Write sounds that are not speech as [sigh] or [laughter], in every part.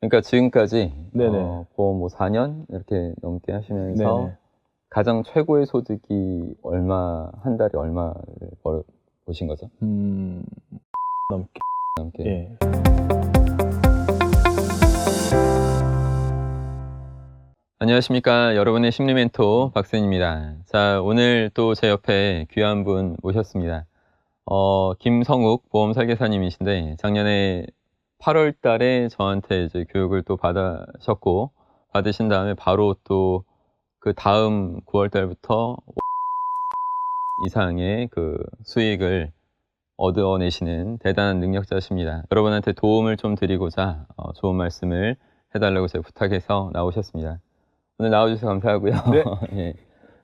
그러니까 지금까지 네네. 어, 보험 뭐 4년 이렇게 넘게 하시면서 네네. 가장 최고의 소득이 얼마 한 달에 얼마를 벌어 보신 거죠? 음, 넘게. 넘게. 예. 안녕하십니까 여러분의 심리 멘토 박센입니다. 자 오늘 또 제 옆에 귀한 분 모셨습니다. 어, 김성욱 보험 설계사님이신데 작년에 8월 달에 저한테 이제 교육을 또 받으셨고 받으신 다음에 바로 또 그 다음 9월 달부터 [laughs] 이상의 그 수익을 얻어내시는 대단한 능력자십니다. 여러분한테 도움을 좀 드리고자 어, 좋은 말씀을 해달라고 제가 부탁해서 나오셨습니다. 오늘 나와주셔서 감사하고요. 네. [laughs] 예.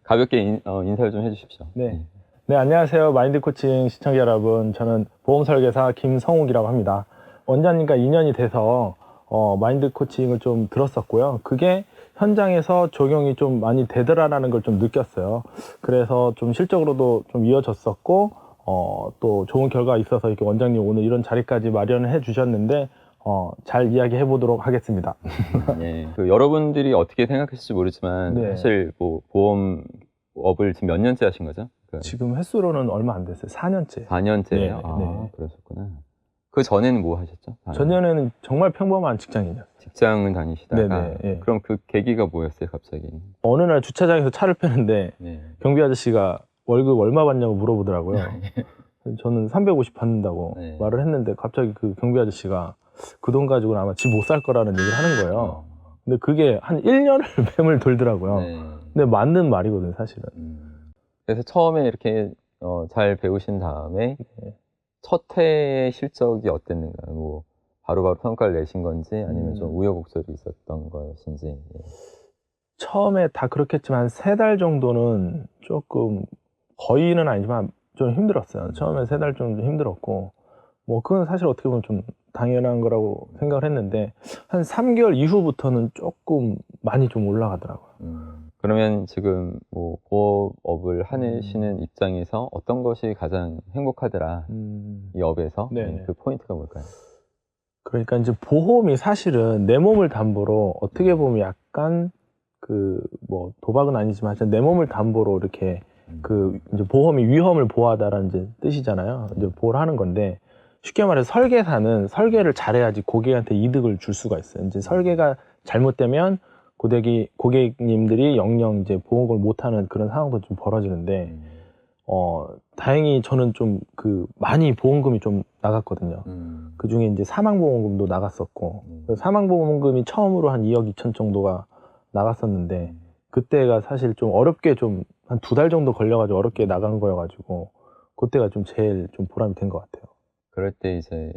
가볍게 인, 어, 인사를 좀 해주십시오. 네. 예. 네, 안녕하세요. 마인드 코칭 시청자 여러분. 저는 보험 설계사 김성욱이라고 합니다. 원장님과 인연이 돼서 어, 마인드 코칭을 좀 들었었고요. 그게 현장에서 적용이 좀 많이 되더라라는 걸 좀 느꼈어요. 그래서 좀 실적으로도 좀 이어졌었고, 어, 또 좋은 결과가 있어서 이렇게 원장님 오늘 이런 자리까지 마련을 해 주셨는데, 어, 잘 이야기해 보도록 하겠습니다. [laughs] 예. 그 여러분들이 어떻게 생각하실지 모르지만 네. 사실 뭐 보험업을 지금 몇 년째 하신 거죠? 그 지금 횟수로는 얼마 안 됐어요. 4년째. 4년째예요. 네, 아, 네. 그러셨구나. 그 전에는 뭐 하셨죠? 아, 전년에는 정말 평범한 직장이죠. 직장을 다니시다가 네네, 예. 그럼 그 계기가 뭐였어요, 갑자기? 어느 날 주차장에서 차를 빼는데 네. 경비 아저씨가 월급 얼마 받냐고 물어보더라고요. 저는 350 받는다고 네. 말을 했는데 갑자기 그 경비 아저씨가 그 돈 가지고는 아마 집 못 살 거라는 얘기를 하는 거예요. 근데 그게 한 1년을 [laughs] 뱀을 돌더라고요. 네. 근데 맞는 말이거든요, 사실은. 음. 그래서 처음에 이렇게 어, 잘 배우신 다음에 네. 첫 해의 실적이 어땠는가요? 뭐 바로바로 성과를 내신 건지 아니면 좀 음. 우여곡절이 있었던 것인지. 예. 처음에 다 그렇겠지만 한세달 정도는 조금 거의는 아니지만 좀 힘들었어요. 처음에 세 달 정도 힘들었고 뭐 그건 사실 어떻게 보면 좀 당연한 거라고 생각을 했는데 한 3개월 이후부터는 조금 많이 좀 올라가더라고요. 음. 그러면 지금 뭐 보업을 음. 하시는 입장에서 어떤 것이 가장 행복하더라 이 업에서 네네. 네, 그 포인트가 뭘까요? 그러니까 이제 보험이 사실은 내 몸을 담보로 어떻게 보면 약간 그 뭐 도박은 아니지만 내 몸을 담보로 이렇게 음. 그 이제 보험이 위험을 보호하다라는 이제 뜻이잖아요. 이제 보호를 하는 건데 쉽게 말해서 설계사는 설계를 잘해야지 고객한테 이득을 줄 수가 있어요. 이제 설계가 잘못되면 고객이 고객님들이 영영 이제 보험을 못하는 그런 상황도 좀 벌어지는데 음. 어 다행히 저는 좀 그 많이 보험금이 좀 나갔거든요. 음. 그 중에 이제 사망보험금도 나갔었고 음. 그 사망보험금이 처음으로 한 2억 2천 정도가 나갔었는데 그때가 사실 좀 어렵게 좀 한 두 달 정도 걸려가지고 어렵게 나간 거여가지고 그때가 좀 제일 좀 보람이 된 것 같아요. 그럴 때 이제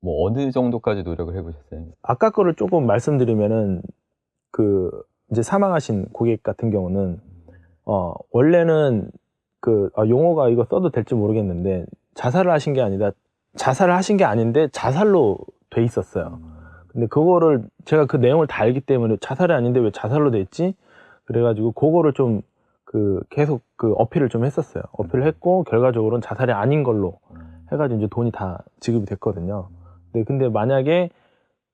뭐 어느 정도까지 노력을 해보셨어요? 아까 거를 조금 말씀드리면은 그 이제 사망하신 고객 같은 경우는 어 원래는 그 아, 용어가 이거 써도 될지 모르겠는데 자살을 하신 게 아니라 자살을 하신 게 아닌데 자살로 돼 있었어요. 근데 그거를 제가 그 내용을 다 알기 때문에 자살이 아닌데 왜 자살로 돼 있지? 그래가지고 그거를 좀 그 계속 그 어필을 좀 했었어요. 어필을 했고 결과적으로는 자살이 아닌 걸로 음. 해가지고 이제 돈이 다 지급이 됐거든요. 네, 근데 만약에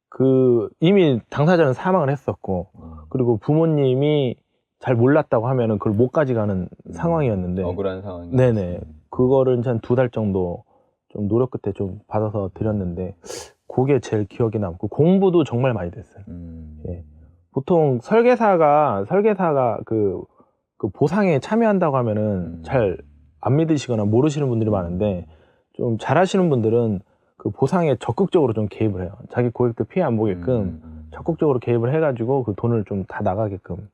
그 이미 당사자는 사망을 했었고 음. 그리고 부모님이 잘 몰랐다고 하면은 그걸 못 가져가는 상황이었는데 억울한 상황이 네네. 그거를 한 두 달 정도 좀 노력 끝에 좀 받아서 드렸는데 그게 제일 기억에 남고 공부도 정말 많이 됐어요. 음. 예. 보통 설계사가 설계사가 그, 그 보상에 참여한다고 하면은 음. 잘안 믿으시거나 모르시는 분들이 많은데 좀 잘하시는 분들은 그 보상에 적극적으로 좀 개입을 해요. 자기 고객들 피해 안 보게끔 음, 음. 적극적으로 개입을 해가지고 그 돈을 좀 다 나가게끔.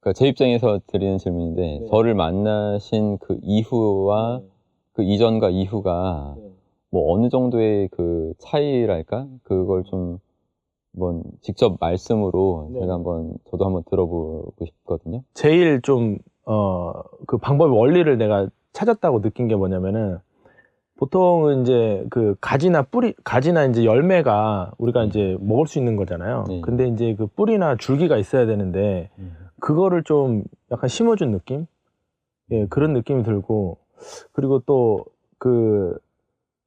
그러니까 제 입장에서 드리는 질문인데 네. 저를 만나신 그 이후와 그 이전과 이후가 뭐 어느 정도의 그 차이랄까 그걸 좀 한번 직접 말씀으로 네. 제가 한번 저도 한번 들어보고 싶거든요. 제일 좀, 어, 그 방법의 원리를 내가 찾았다고 느낀 게 뭐냐면은 보통은 이제 그 가지나 뿌리, 가지나 이제 열매가 우리가 이제 먹을 수 있는 거잖아요. 네. 근데 이제 그 뿌리나 줄기가 있어야 되는데 그거를 좀 약간 심어준 느낌? 예, 그런 느낌이 들고, 그리고 또 그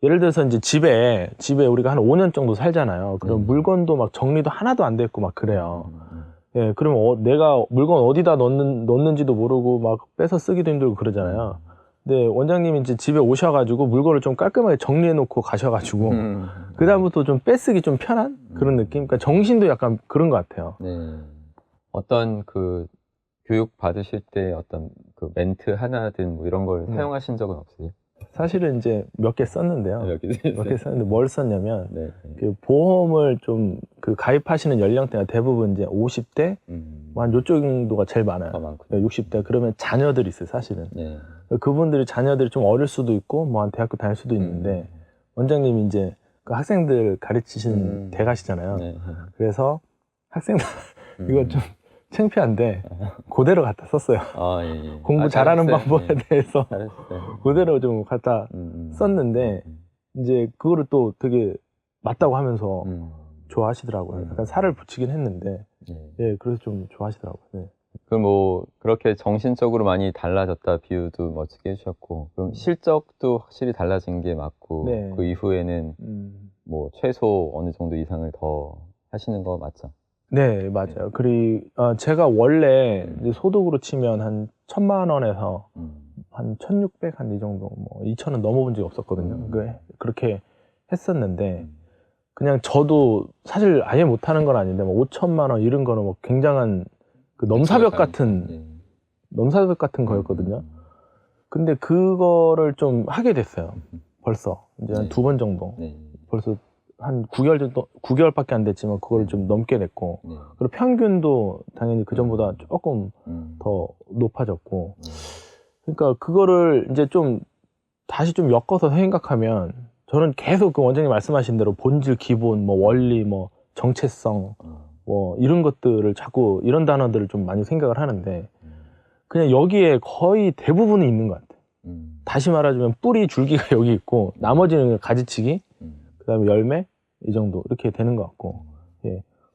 예를 들어서 이제 집에 집에 우리가 한 5년 정도 살잖아요. 그럼 음. 물건도 막 정리도 하나도 안 됐고 막 그래요. 음, 예, 그러면 어, 내가 물건 어디다 넣는 넣는지도 모르고 막 빼서 쓰기도 힘들고 그러잖아요. 근데 원장님이 이제 집에 오셔가지고 물건을 좀 깔끔하게 정리해놓고 가셔가지고 음. 그 다음부터 좀 빼쓰기 좀 편한 그런 느낌. 그러니까 정신도 약간 그런 것 같아요. 네. 어떤 그 교육 받으실 때 어떤 그 멘트 하나든 뭐 이런 걸 네. 사용하신 적은 없으세요? 사실은 이제 몇 개 썼는데요. 여기 몇개 썼는데 뭘 썼냐면 네. 네. 그 보험을 좀 그 가입하시는 연령대가 대부분 이제 50대 음. 한 요쪽 정도가 제일 많아요. 더 많군요. 60대 그러면 자녀들이 있어요 사실은 네. 그분들이 자녀들이 좀 어릴 수도 있고 뭐 한 대학교 다닐 수도 있는데 원장님이 이제 그 학생들 가르치시는 음. 대가시잖아요 네. 그래서 학생들 음. 이거 좀 창피한데 그대로 갖다 썼어요 아, 예, 예. [laughs] 공부 아, 잘하는 잘했어요. 방법에 네. 대해서 잘했어요. [laughs] 그대로 좀 갖다 음, 음. 썼는데 음, 이제 그거를 또 되게 맞다고 하면서 음. 좋아하시더라고요 음. 약간 살을 붙이긴 했는데 네. 예 그래서 좀 좋아하시더라고요 네. 그럼 뭐 그렇게 정신적으로 많이 달라졌다 비유도 멋지게 해주셨고 그럼 실적도 확실히 달라진 게 맞고 네. 그 이후에는 음. 뭐 최소 어느 정도 이상을 더 하시는 거 맞죠? 네, 맞아요. 그리고 어, 제가 원래 음. 이제 소득으로 치면 한 천만 원에서 음. 한 천육백 한 이 정도, 뭐 이천은 넘어본 적이 없었거든요. 음. 그 그렇게 했었는데 그냥 저도 사실 아예 못하는 건 아닌데 뭐 오천만 원 이런 거는 뭐 굉장한 그 넘사벽 같은 예. 넘사벽 같은 거였거든요. 근데 그거를 좀 하게 됐어요. 벌써 이제 한 네. 두번 정도. 네. 벌써 한 9개월 정도, 9개월밖에 안 됐지만 그걸 좀 넘게 됐고 네. 그리고 평균도 당연히 그 전보다 조금 음. 더 높아졌고 네. 그러니까 그거를 이제 좀 다시 좀 엮어서 생각하면 저는 계속 그 원장님 말씀하신 대로 본질 기본 뭐 원리 뭐 정체성 어. 뭐 이런 것들을 자꾸 이런 단어들을 좀 많이 생각을 하는데 음. 그냥 여기에 거의 대부분이 있는 것 같아요 음. 다시 말하자면 뿌리 줄기가 [laughs] 여기 있고 나머지는 가지치기 음. 그다음에 열매 이 정도 이렇게 되는 것 같고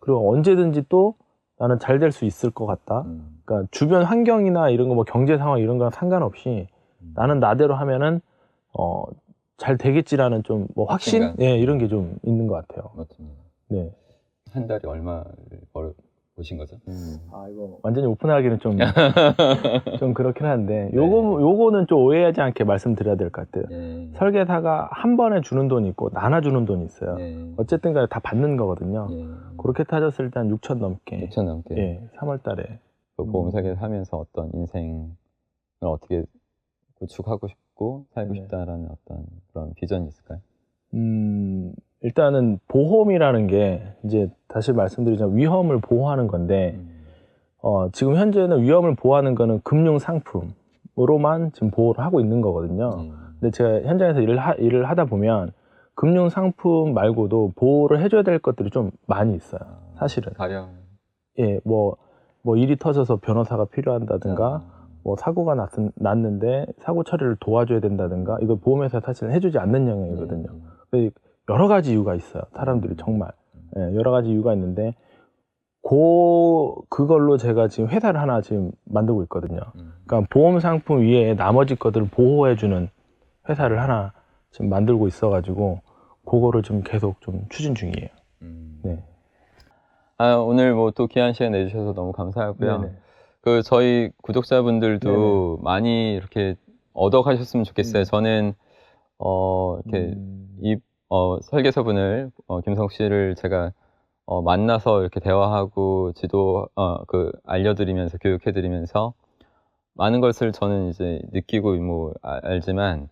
그리고 언제든지 또 나는 잘 될 수 있을 것 같다 음. 그러니까 주변 환경이나 이런 거 뭐 경제 상황 이런 거랑 상관없이 음. 나는 나대로 하면은 어 잘 되겠지라는 좀 뭐 확신. 예 이런 게 좀 있는 것 같아요. 맞습니다. 네. 한 달에 얼마를 벌어 보신 거죠? 아 이거 완전히 오픈하기는 좀 [laughs] 좀 그렇긴 한데 네. 요거 요거는 좀 오해하지 않게 말씀드려야 될 것 같아요. 네. 설계사가 한 번에 주는 돈이 있고 나눠주는 돈이 있어요. 네. 어쨌든 간에 다 받는 거거든요. 네. 그렇게 따졌을 때 한 6천 넘게 6천 넘게 예 3월 달에 그 보험 설계를 하면서 어떤 인생을 어떻게 구축하고 싶고 살고 네. 싶다라는 어떤 그런 비전이 있을까요? 음, 일단은 보험이라는 게 이제 다시 말씀드리자면 위험을 보호하는 건데 음. 어, 지금 현재는 위험을 보호하는 거는 금융 상품으로만 지금 보호를 하고 있는 거거든요. 네. 근데 제가 현장에서 일을, 하, 일을 하다 보면 금융 상품 말고도 보호를 해줘야 될 것들이 좀 많이 있어요. 아, 사실은. 가령 예, 뭐, 뭐 일이 터져서 변호사가 필요한다든가 아, 뭐 사고가 났, 났는데 사고 처리를 도와줘야 된다든가 이거 보험회사 사실 해주지 않는 영역이거든요. 네. 여러 가지 이유가 있어요. 사람들이 정말 예, 여러 가지 이유가 있는데 고 그걸로 제가 지금 회사를 하나 지금 만들고 있거든요. 음. 그러니까 보험 상품 위에 나머지 것들을 보호해 주는 회사를 하나 지금 만들고 있어 가지고 그거를 좀 계속 좀 추진 중이에요. 음. 네. 아, 오늘 뭐 또 귀한 시간 내주셔서 너무 감사하고요. 네네. 그 저희 구독자분들도 많이 이렇게 얻어가셨으면 좋겠어요. 음. 저는 어 이렇게 음, 이 어, 설계사분을 어, 김성욱 씨를 제가 어, 만나서 이렇게 대화하고 지도 어, 그 알려드리면서 교육해드리면서 많은 것을 저는 이제 느끼고 뭐 아- 알지만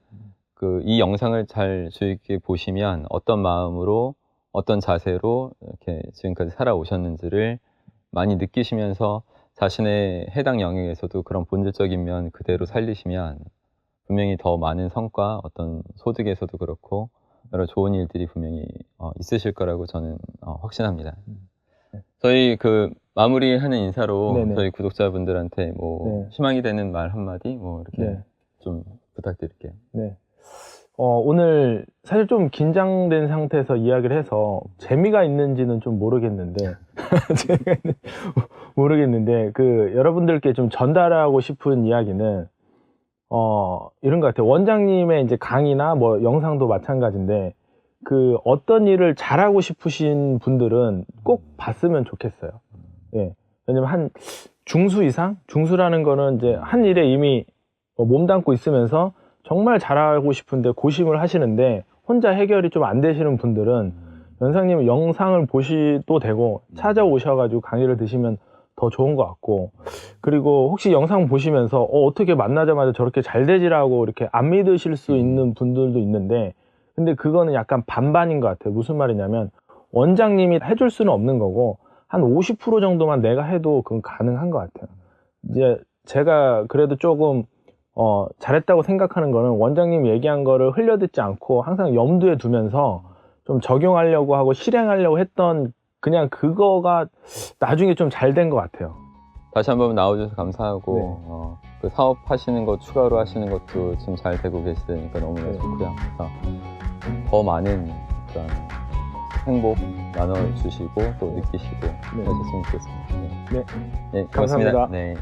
그 이 영상을 잘 주의 깊게 보시면 어떤 마음으로 어떤 자세로 이렇게 지금까지 살아오셨는지를 많이 느끼시면서 자신의 해당 영역에서도 그런 본질적인 면 그대로 살리시면 분명히 더 많은 성과 어떤 소득에서도 그렇고 여러 좋은 일들이 분명히 어, 있으실 거라고 저는 어, 확신합니다. 음. 네. 저희 그 마무리하는 인사로 네네. 저희 구독자분들한테 뭐 네. 희망이 되는 말 한마디 뭐 이렇게 네. 좀 부탁드릴게요. 네. 어, 오늘 사실 좀 긴장된 상태에서 이야기를 해서 재미가 있는지는 좀 모르겠는데 [laughs] 모르겠는데 그 여러분들께 좀 전달하고 싶은 이야기는 어, 이런 것 같아요. 원장님의 이제 강의나 뭐 영상도 마찬가지인데, 그 어떤 일을 잘하고 싶으신 분들은 꼭 봤으면 좋겠어요. 예. 왜냐면 한 중수 이상? 중수라는 거는 이제 한 일에 이미 뭐 몸담고 있으면서 정말 잘하고 싶은데 고심을 하시는데 혼자 해결이 좀 안 되시는 분들은 연상님 영상을 보시도 되고 찾아오셔가지고 강의를 드시면 더 좋은 것 같고. 그리고 혹시 영상 보시면서 어, 어떻게 만나자마자 저렇게 잘 되지라고 이렇게 안 믿으실 수 있는 분들도 있는데 근데 그거는 약간 반반인 것 같아요. 무슨 말이냐면 원장님이 해줄 수는 없는 거고 한 50% 정도만 내가 해도 그건 가능한 것 같아요. 이제 제가 그래도 조금 어, 잘했다고 생각하는 거는 원장님 얘기한 거를 흘려듣지 않고 항상 염두에 두면서 좀 적용하려고 하고 실행하려고 했던 그냥 그거가 나중에 좀 잘 된 것 같아요. 다시 한번 나와주셔서 감사하고 네. 어, 그 사업 하시는 거 추가로 하시는 것도 지금 잘 되고 계시니까 너무나 네. 좋고요. 그래서 더 많은 그런 행복 나눠주시고 또 느끼시고 네. 하셨으면 좋겠습니다. 네, 네. 네, 고맙습니다. 감사합니다. 네.